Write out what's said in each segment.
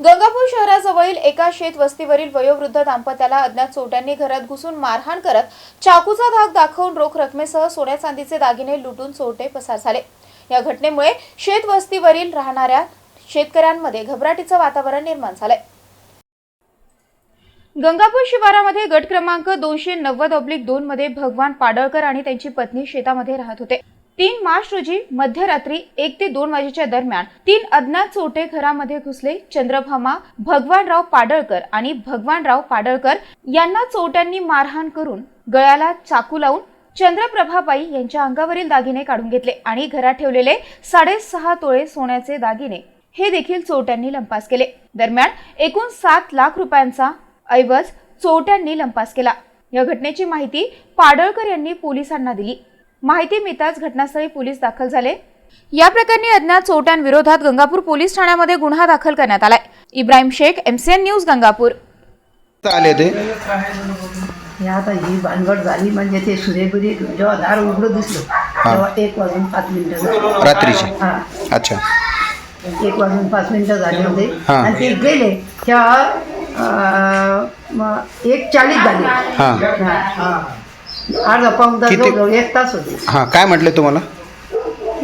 गंगापूर शहराजवळील एका शेत वस्तीवरील वयोवृद्ध दाम्पत्याला अज्ञात चोट्यांनी घरात घुसून मारहाण करत चाकूचा धाक दाखवून रोख रकमेसह सोन्या चांदीचे दागिने लुटून चोरटे पसार झाले. या घटनेमुळे शेत वस्तीवरील राहणाऱ्या शेतकऱ्यांमध्ये घबराटीचं वातावरण निर्माण झालंय. गंगापूर शिवारामध्ये गट क्रमांक दोनशे नव्वद अब्लिक दोन मध्ये भगवान पाडळकर आणि त्यांची पत्नी शेतामध्ये राहत होते. तीन मार्च रोजी मध्यरात्री एक ते दोन वाजेच्या दरम्यान तीन अज्ञात चोटे घरामध्ये घुसले. चंद्रभामा भगवानराव पाडळकर आणि भगवानराव पाडळकर यांना चोट्यांनी मारहाण करून गळ्याला चाकू लावून चंद्रप्रभाबाई यांच्या अंगावरील दागिने काढून घेतले आणि घरात ठेवलेले साडेसहा तोळे सोन्याचे दागिने हे देखील चोट्यांनी लंपास केले. दरम्यान एकूण सात लाख रुपयांचा ऐवज चोट्यांनी लंपास केला. या घटनेची माहिती पाडळकर यांनी पोलिसांना दिली. माहिती मिळताच घटनास्थळी पोलीस दाखल झाले. या प्रकरणी अज्ञात चोरट्यांविरोधात गंगापूर पोलीस ठाण्यामध्ये गुन्हा दाखल करण्यात आलाय. Ibrahim Shaikh MCN news Gangapur. आले ते. हे आता ही भानगड झाली म्हणजे ते सूर्यपुरी जेव्हा दार उघडं दिसलं तेव्हा एक वाजून पाच मिनिटं झाली. रात्रीचे. हा. अच्छा. एक वाजून पाच मिनिटं झाले होते. हा. आणि ते गेले तेव्हा अं, एक चाळीस झाले. हां हा. अर्धा पाऊन तास किती- जवळजवळ एक तास होते. हां काय म्हटले तुम्हाला?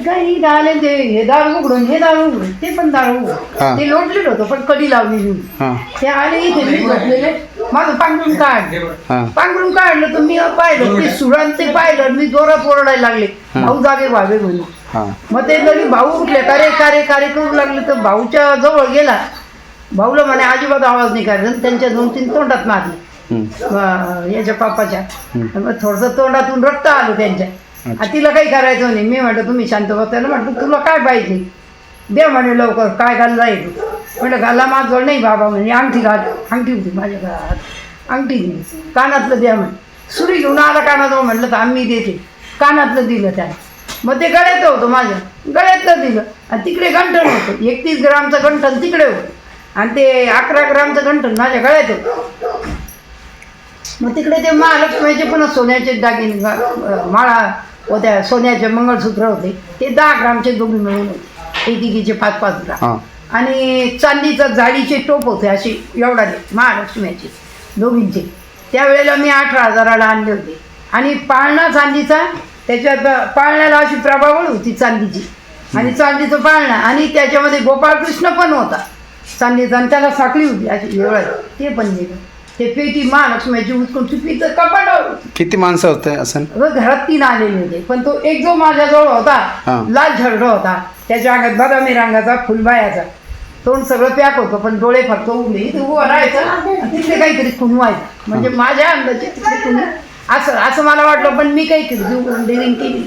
काही आले ते हे दार उघडून हे दार उघडून ते पण दार हा. उघडून ते लोटलेलं होतं पण कडी लावलेली होती. हां. ते आले इथे मी झोपलेले. माझं पांघरून काढ. हां. पांघरून काढलं तर मी पाहिलं ते सुरण ते पाहिलं मी जोरात ओरडायला लागले. भाऊ जागे व्हावे म्हणून. हां. मग ते जरी भाऊ उठले कारे कारे कारे करू लागले तर भाऊच्या जवळ गेला. भाऊला म्हणे अजिबात आवाज नाही करायचा. आणि त्यांच्या दोन तीन तोंडात मारले. हं. याच्या पापाच्या. मग थोडंसं तोंडातून रक्त आलं त्यांच्या. आणि तिला काही करायचं नाही. मी म्हटलं तुम्ही शांत बसायला म्हटलं तुला काय पाहिजे? दे म्हणे लवकर काय घालला येतो म्हटलं घाला माझं. नाही बाबा म्हणे अंगठी घाल. अंगठी होती माझ्या घरात. अंगठी कानातलं द्या म्हणे. सुरी घेऊन आला कानाजवळ म्हटलं तर आम्ही देते. कानातलं दिलं त्याने. मग ते गळ्यात होतं माझ्या. गळ्यातलं दिलं. आणि तिकडे गंठण होतं. एकतीस ग्रामचं गंठण तिकडे होतं. आणि ते अकरा ग्रामचं गंठण माझ्या गळ्यात होतं. मग तिकडे ते महालक्ष्मीचे पुन्हा सोन्याचे दागिने माळा होत्या सोन्याचे मंगळसूत्र होते. ते दहा ग्रामचे दोघी मिळून होते. एकेकीचे पाच पाच ग्राम. आणि चांदीचं जाळीचे टोप होते असे एवढाले महालक्ष्मीचे दोघींचे. त्यावेळेला मी अठरा हजाराला आणले होते. आणि पाळणा चांदीचा त्याच्यात पाळण्याला अशी प्रभावळ होती चांदीची. आणि चांदीचं पाळणा. आणि त्याच्यामध्ये गोपाळकृष्ण पण होता. चांदीचा आणि त्याला साखळी होती अशी एवढं ते पण दिलं. ते पेटी महालक्ष्मीची उचकून टिपीचं कपाटावर होती. किती माणसं होते असं? अगं घरात तीन आलेले होते. पण तो एक जो माझ्याजवळ होता. लाल झरड होता त्याच्या अंगात बदामी रंगाचा फुलबायाचा. तोंड सगळं पॅक होतं पण डोळे फक्त उघडे इथे उभं राहायचं आणि तिथे काहीतरी खुणवायचं. म्हणजे माझ्या अंदाजे कुणी असं असं मला वाटलं पण मी काही केलं डिरिंग केली.